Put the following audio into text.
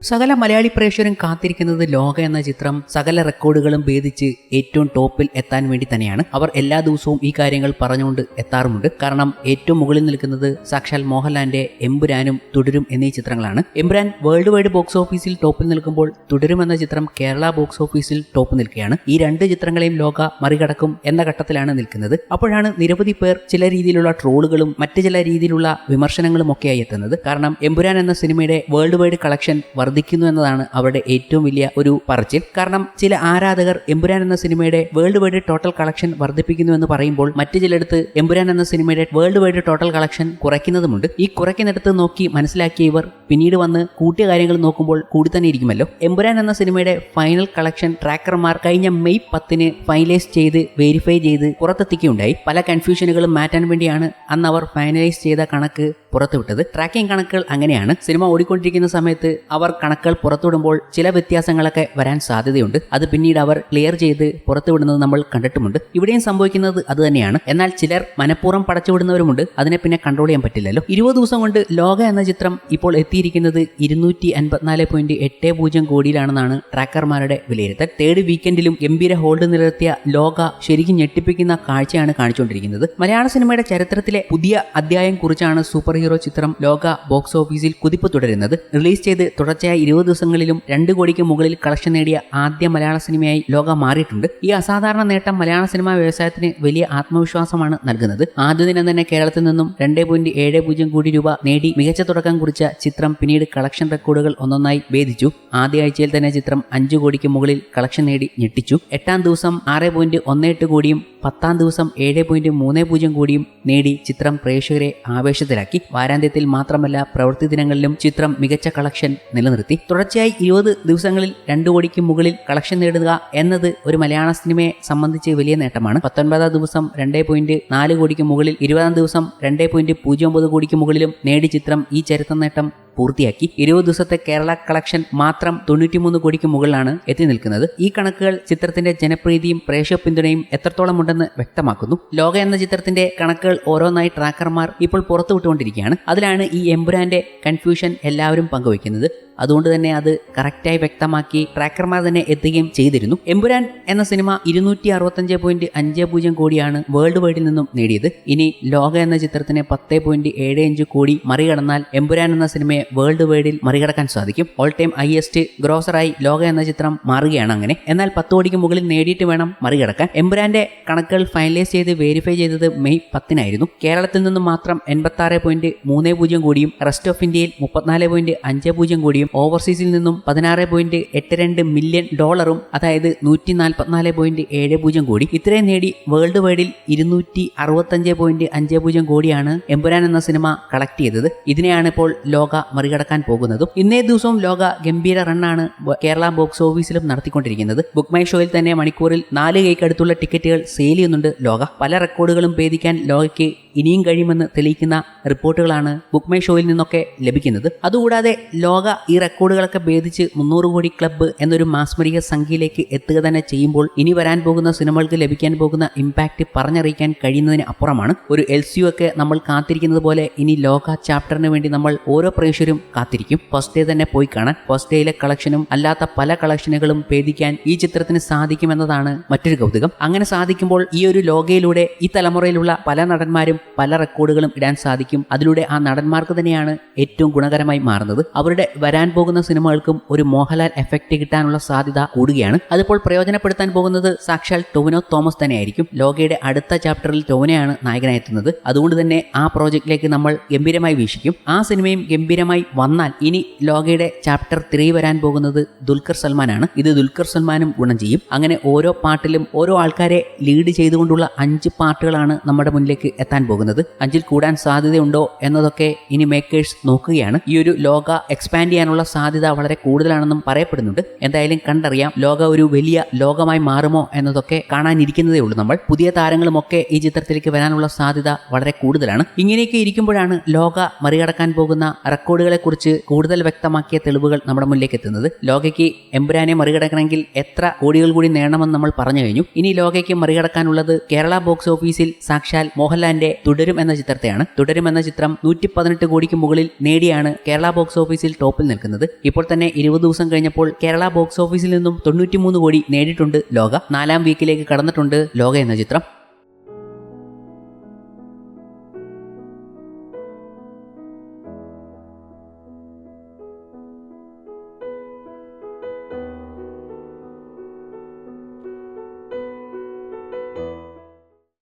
സകല മലയാളി പ്രേക്ഷകരും കാത്തിരിക്കുന്നത് ലോക എന്ന ചിത്രം സകല റെക്കോർഡുകളും ഭേദിച്ച് ഏറ്റവും ടോപ്പിൽ എത്താൻ വേണ്ടി തന്നെയാണ്. അവർ എല്ലാ ദിവസവും ഈ കാര്യങ്ങൾ പറഞ്ഞുകൊണ്ട് എത്താറുമുണ്ട്. കാരണം ഏറ്റവും മുകളിൽ നിൽക്കുന്നത് സാക്ഷാൽ മോഹൻലാലിന്റെ എമ്പുരാനും തുടരും എന്നീ ചിത്രങ്ങളാണ്. എമ്പുരാൻ വേൾഡ് വൈഡ് ബോക്സ് ഓഫീസിൽ ടോപ്പിൽ നിൽക്കുമ്പോൾ തുടരും എന്ന ചിത്രം കേരള ബോക്സ് ഓഫീസിൽ ടോപ്പ് നിൽക്കുകയാണ്. ഈ രണ്ട് ചിത്രങ്ങളെയും ലോക മറികടക്കും എന്ന ഘട്ടത്തിലാണ് നിൽക്കുന്നത്. അപ്പോഴാണ് നിരവധി പേർ ചില രീതിയിലുള്ള ട്രോളുകളും മറ്റ് ചില രീതിയിലുള്ള വിമർശനങ്ങളും ഒക്കെയായി എത്തുന്നത്. കാരണം എമ്പുരാൻ എന്ന സിനിമയുടെ വേൾഡ് വൈഡ് കളക്ഷൻ വർദ്ധിക്കുന്നു എന്നതാണ് അവരുടെ ഏറ്റവും വലിയ ഒരു പറച്ചിൽ. കാരണം ചില ആരാധകർ എമ്പുരാൻ എന്ന സിനിമയുടെ വേൾഡ് വൈഡ് ടോട്ടൽ കളക്ഷൻ വർദ്ധിപ്പിക്കുന്നു എന്ന് പറയുമ്പോൾ മറ്റു ചിലയിടത്ത് എമ്പുരാൻ എന്ന സിനിമയുടെ വേൾഡ് വൈഡ് ടോട്ടൽ കളക്ഷൻ കുറയ്ക്കുന്നതുമുണ്ട്. ഈ കുറയ്ക്കുന്നിടത്ത് നോക്കി മനസ്സിലാക്കിയ ഇവർ പിന്നീട് വന്ന് കൂട്ടിയ കാര്യങ്ങൾ നോക്കുമ്പോൾ കൂടി തന്നെ ഇരിക്കുമല്ലോ. എമ്പുരാൻ എന്ന സിനിമയുടെ ഫൈനൽ കളക്ഷൻ ട്രാക്കർമാർ കഴിഞ്ഞ മെയ് പത്തിന് ഫൈനലൈസ് ചെയ്ത് വെരിഫൈ ചെയ്ത് പുറത്തെത്തിക്കുകയുണ്ടായി. പല കൺഫ്യൂഷനുകളും മാറ്റാൻ വേണ്ടിയാണ് അന്ന് അവർ ഫൈനലൈസ് ചെയ്ത കണക്ക് പുറത്തുവിട്ടത്. ട്രാക്കിംഗ് കണക്കുകൾ അങ്ങനെയാണ്. സിനിമ ഓടിക്കൊണ്ടിരിക്കുന്ന സമയത്ത് അവർ കണക്കുകൾ പുറത്തുവിടുമ്പോൾ ചില വ്യത്യാസങ്ങളൊക്കെ വരാൻ സാധ്യതയുണ്ട്. അത് പിന്നീട് അവർ ക്ലിയർ ചെയ്ത് പുറത്തുവിടുന്നത് നമ്മൾ കണ്ടിട്ടുമുണ്ട്. ഇവിടെയും സംഭവിക്കുന്നത് അത് തന്നെയാണ്. എന്നാൽ ചിലർ മനഃപൂർവം പടച്ചുവിടുന്നവരുമുണ്ട്. അതിനെ പിന്നെ കൺട്രോൾ ചെയ്യാൻ പറ്റില്ലല്ലോ. ഇരുപത് ദിവസം കൊണ്ട് ലോക എന്ന ചിത്രം ഇപ്പോൾ എത്തിയിരിക്കുന്നത് ഇരുന്നൂറ്റി അൻപത്തിനാല് പോയിന്റ് എട്ട് പൂജ്യം കോടിയിലാണെന്നാണ് ട്രാക്കർമാരുടെ വിലയിരുത്തൽ. തേർഡ് വീക്കെൻഡിലും ഗംഭീര ഹോൾഡ് നിലനിർത്തിയ ലോക ശരിക്കും ഞെട്ടിപ്പിക്കുന്ന കാഴ്ചയാണ് കാണിച്ചുകൊണ്ടിരിക്കുന്നത്. മലയാള സിനിമയുടെ ചരിത്രത്തിലെ പുതിയ അധ്യായം കുറിച്ചാണ് സൂപ്പർ ഹീറോ ചിത്രം ലോക ബോക്സ് ഓഫീസിൽ കുതിപ്പ് തുടരുന്നത്. റിലീസ് ചെയ്ത് തുടർച്ചയായ ഇരുപത് ദിവസങ്ങളിലും രണ്ട് കോടിക്ക് മുകളിൽ കളക്ഷൻ നേടിയ ആദ്യ മലയാള സിനിമയായി ലോകം മാറിയിട്ടുണ്ട്. ഈ അസാധാരണ നേട്ടം മലയാള സിനിമാ വ്യവസായത്തിന് വലിയ ആത്മവിശ്വാസമാണ് നൽകുന്നത്. ആദ്യ ദിനം തന്നെ കേരളത്തിൽ നിന്നും രണ്ട് പോയിന്റ് ഏഴ് പൂജ്യം കോടി രൂപ നേടി മികച്ച തുടക്കം കുറിച്ച ചിത്രം പിന്നീട് കളക്ഷൻ റെക്കോർഡുകൾ ഒന്നൊന്നായി ഭേദിച്ചു. ആദ്യ ആഴ്ചയിൽ തന്നെ ചിത്രം അഞ്ചു കോടിക്ക് മുകളിൽ കളക്ഷൻ നേടി ഞെട്ടിച്ചു. എട്ടാം ദിവസം ആറ് പോയിന്റ് ഒന്ന് എട്ട് കോടിയും പത്താം ദിവസം ഏഴ് പോയിന്റ് മൂന്ന് പൂജ്യം കോടിയും നേടി ചിത്രം പ്രേക്ഷകരെ ആവേശത്തിലാക്കി. വാരാന്ത്യത്തിൽ മാത്രമല്ല പ്രവൃത്തി ദിനങ്ങളിലും ചിത്രം മികച്ച കളക്ഷൻ നിലനിർത്തി. തുടർച്ചയായി ഇരുപത് ദിവസങ്ങളിൽ രണ്ടു കോടിക്ക് മുകളിൽ കളക്ഷൻ നേടുക എന്നത് ഒരു മലയാള സിനിമയെ സംബന്ധിച്ച് വലിയ നേട്ടമാണ്. പത്തൊൻപതാം ദിവസം രണ്ട് പോയിന്റ് നാല് കോടിക്ക് മുകളിൽ ഇരുപതാം ദിവസം രണ്ട് പോയിന്റ് പൂജ്യം ഒമ്പത് കോടിക്ക് മുകളിലും നേടി ചിത്രം ഈ ചരിത്ര നേട്ടം പൂർത്തിയാക്കി. ഇരുപത് ദിവസത്തെ കേരള കളക്ഷൻ മാത്രം തൊണ്ണൂറ്റിമൂന്ന് കോടിക്ക് മുകളിലാണ് എത്തി നിൽക്കുന്നത്. ഈ കണക്കുകൾ ചിത്രത്തിന്റെ ജനപ്രീതിയും പ്രേക്ഷക പിന്തുണയും എത്രത്തോളം ഉണ്ടെന്ന് വ്യക്തമാക്കുന്നു. ലോക എന്ന ചിത്രത്തിന്റെ കണക്കുകൾ ഓരോന്നായി ട്രാക്കർമാർ ഇപ്പോൾ പുറത്തുവിട്ടുകൊണ്ടിരിക്കുകയാണ്. അതിലാണ് ഈ എംബുരാന്റെ കൺഫ്യൂഷൻ എല്ലാവരും പങ്കുവയ്ക്കുന്നത്. അതുകൊണ്ട് തന്നെ അത് കറക്റ്റായി വ്യക്തമാക്കി ട്രാക്കർമാർ തന്നെ എത്തുകയും ചെയ്തിരുന്നു. എമ്പുരാൻ എന്ന സിനിമ ഇരുന്നൂറ്റി അറുപത്തഞ്ച് പോയിന്റ് അഞ്ച് പൂജ്യം കോടിയാണ് വേൾഡ് വൈഡിൽ നിന്നും നേടിയത്. ഇനി ലോക എന്ന ചിത്രത്തിന് പത്ത് പോയിന്റ് ഏഴ് അഞ്ച് കോടി മറികടന്നാൽ എമ്പുരാൻ എന്ന സിനിമയെ വേൾഡ് വൈഡിൽ മറികടക്കാൻ സാധിക്കും. ഓൾ ടൈം ഹയസ്റ്റ് ഗ്രോസറായി ലോക എന്ന ചിത്രം മാറുകയാണ് അങ്ങനെ. എന്നാൽ പത്ത് കോടിക്ക് മുകളിൽ നേടിയിട്ട് വേണം മറികടക്കാൻ. എമ്പുരാന്റെ കണക്കുകൾ ഫൈനലൈസ് ചെയ്ത് വെരിഫൈ ചെയ്തത് മെയ് പത്തിനായിരുന്നു. കേരളത്തിൽ നിന്നും മാത്രം എൺപത്തി ആറ് പോയിന്റ് മൂന്ന് പൂജ്യം കോടിയും റെസ്റ്റ് ഓഫ് ഇന്ത്യയിൽ മുപ്പത്തിനാല് പോയിന്റ് അഞ്ച് പൂജ്യം കോടിയും ഓവർസീസിൽ നിന്നും പതിനാറ് പോയിന്റ് എട്ട് രണ്ട് മില്യൺ ഡോളറും അതായത് നൂറ്റി നാൽപ്പത്തിനാല് പോയിന്റ് ഏഴ് പൂജ്യം കോടി. ഇത്രയും നേടി വേൾഡ് വൈഡിൽ ഇരുന്നൂറ്റി അറുപത്തഞ്ച് പോയിന്റ് അഞ്ച് പൂജ്യം കോടിയാണ് എമ്പുരാൻ എന്ന സിനിമ കളക്ട് ചെയ്തത്. ഇതിനെയാണ് ഇപ്പോൾ ലോക മറികടക്കാൻ പോകുന്നതും. ഇന്നേ ദിവസവും ലോക ഗംഭീര റണ്ണാണ് കേരള ബോക്സ് ഓഫീസിലും നടത്തിക്കൊണ്ടിരിക്കുന്നത്. ബുക്ക് മൈ ഷോയിൽ തന്നെ മണിക്കൂറിൽ നാല് കൈക്കടുത്തുള്ള ടിക്കറ്റുകൾ സെയിൽ ചെയ്യുന്നുണ്ട് ലോക. പല റെക്കോർഡുകളും ഭേദിക്കാൻ ലോകയ്ക്ക് ഇനിയും കഴിയുമെന്ന് തെളിയിക്കുന്ന റിപ്പോർട്ടുകളാണ് ബുക്ക് മൈ ഷോയിൽ നിന്നൊക്കെ ലഭിക്കുന്നത്. അതുകൂടാതെ ലോക റെക്കോർഡുകളൊക്കെ ഭേദിച്ച് മുന്നൂറ് കോടി ക്ലബ്ബ് എന്നൊരു മാസ്മരിക സംഖ്യയിലേക്ക് എത്തുക തന്നെ ചെയ്യുമ്പോൾ ഇനി വരാൻ പോകുന്ന സിനിമകൾക്ക് ലഭിക്കാൻ പോകുന്ന ഇമ്പാക്റ്റ് പറഞ്ഞറിയിക്കാൻ കഴിയുന്നതിന് അപ്പുറമാണ്. ഒരു എൽ സി ഒക്കെ നമ്മൾ കാത്തിരിക്കുന്നത് പോലെ ഇനി ലോക ചാപ്റ്ററിന് വേണ്ടി നമ്മൾ ഓരോ പ്രേക്ഷകരും കാത്തിരിക്കും. ഫസ്റ്റ് ഡേ തന്നെ പോയി കാണാൻ ഫസ്റ്റ് ഡേയിലെ കളക്ഷനും അല്ലാത്ത പല കളക്ഷനുകളും ഭേദിക്കാൻ ഈ ചിത്രത്തിന് സാധിക്കുമെന്നതാണ് മറ്റൊരു കൗതുകം. അങ്ങനെ സാധിക്കുമ്പോൾ ഈ ഒരു ലോകയിലൂടെ ഈ തലമുറയിലുള്ള പല നടന്മാരും പല റെക്കോർഡുകളും ഇടാൻ സാധിക്കും. അതിലൂടെ ആ നടന്മാർക്ക് തന്നെയാണ് ഏറ്റവും ഗുണകരമായി മാറുന്നത്. അവരുടെ വരാൻ പോകുന്ന സിനിമകൾക്കും ഒരു മോഹൻലാൽ എഫക്റ്റ് കിട്ടാനുള്ള സാധ്യത കൂടുകയാണ്. അതിപ്പോൾ പ്രയോജനപ്പെടുത്താൻ പോകുന്നത് സാക്ഷാൽ ടൊവിനോ തോമസ് തന്നെയായിരിക്കും. ലോകയുടെ അടുത്ത ചാപ്റ്ററിൽ ടൊവിനോയാണ് നായകനായി എത്തുന്നത്. അതുകൊണ്ട് തന്നെ ആ പ്രോജക്റ്റിലേക്ക് നമ്മൾ ഗംഭീരമായി വീക്ഷിക്കും. ആ സിനിമയും ഗംഭീരമായി വന്നാൽ ഇനി ലോകയുടെ ചാപ്റ്റർ ത്രീ വരാൻ പോകുന്നത് ദുൽഖർ സൽമാനാണ്. ഇത് ദുൽഖർ സൽമാനും ഗുണം ചെയ്യും. അങ്ങനെ ഓരോ പാട്ടിലും ഓരോ ആൾക്കാരെ ലീഡ് ചെയ്തുകൊണ്ടുള്ള അഞ്ച് പാട്ടുകളാണ് നമ്മുടെ മുന്നിലേക്ക് എത്താൻ പോകുന്നത്. അഞ്ചിൽ കൂടാൻ സാധ്യതയുണ്ടോ എന്നതൊക്കെ ഇനി മേക്കേഴ്സ് നോക്കുകയാണ്. ഈ ഒരു ലോക എക്സ്പാൻഡ് ചെയ്യാനുള്ള സാധ്യത വളരെ കൂടുതലാണെന്നും പറയപ്പെടുന്നുണ്ട്. എന്തായാലും കണ്ടറിയാം ലോക ഒരു വലിയ ലോകമായി മാറുമോ എന്നതൊക്കെ കാണാനിരിക്കുന്നതേ ഉള്ളൂ നമ്മൾ. പുതിയ താരങ്ങളുമൊക്കെ ഈ ചിത്രത്തിലേക്ക് വരാനുള്ള സാധ്യത വളരെ കൂടുതലാണ്. ഇങ്ങനെയൊക്കെ ഇരിക്കുമ്പോഴാണ് ലോക മറികടക്കാൻ പോകുന്ന റെക്കോർഡുകളെ കുറിച്ച് കൂടുതൽ വ്യക്തമാക്കിയ തെളിവുകൾ നമ്മുടെ മുന്നിലേക്ക് എത്തുന്നത്. ലോകയ്ക്ക് എമ്പുരാനെ മറികടക്കണമെങ്കിൽ എത്ര കോടികൾ കൂടി നേടണമെന്ന് നമ്മൾ പറഞ്ഞു കഴിഞ്ഞു. ഇനി ലോകയ്ക്ക് മറികടക്കാനുള്ളത് കേരള ബോക്സ് ഓഫീസിൽ സാക്ഷാൽ മോഹൻലാലിന്റെ തുടരും എന്ന ചിത്രത്തെയാണ്. തുടരും എന്ന ചിത്രം നൂറ്റി പതിനെട്ട് കോടിക്ക് മുകളിൽ നേടിയാണ് കേരള ബോക്സ് ഓഫീസിൽ ടോപ്പിൽ നിൽക്കുന്നത്. നിൽക്കുന്നത് ഇപ്പോൾ തന്നെ ഇരുപത് ദിവസം കഴിഞ്ഞപ്പോൾ കേരള ബോക്സ് ഓഫീസിൽ നിന്നും തൊണ്ണൂറ്റിമൂന്ന് കോടി നേടിയിട്ടുണ്ട് ലോക. നാലാം വീക്കിലേക്ക് കടന്നിട്ടുണ്ട് ലോക എന്ന ചിത്രം.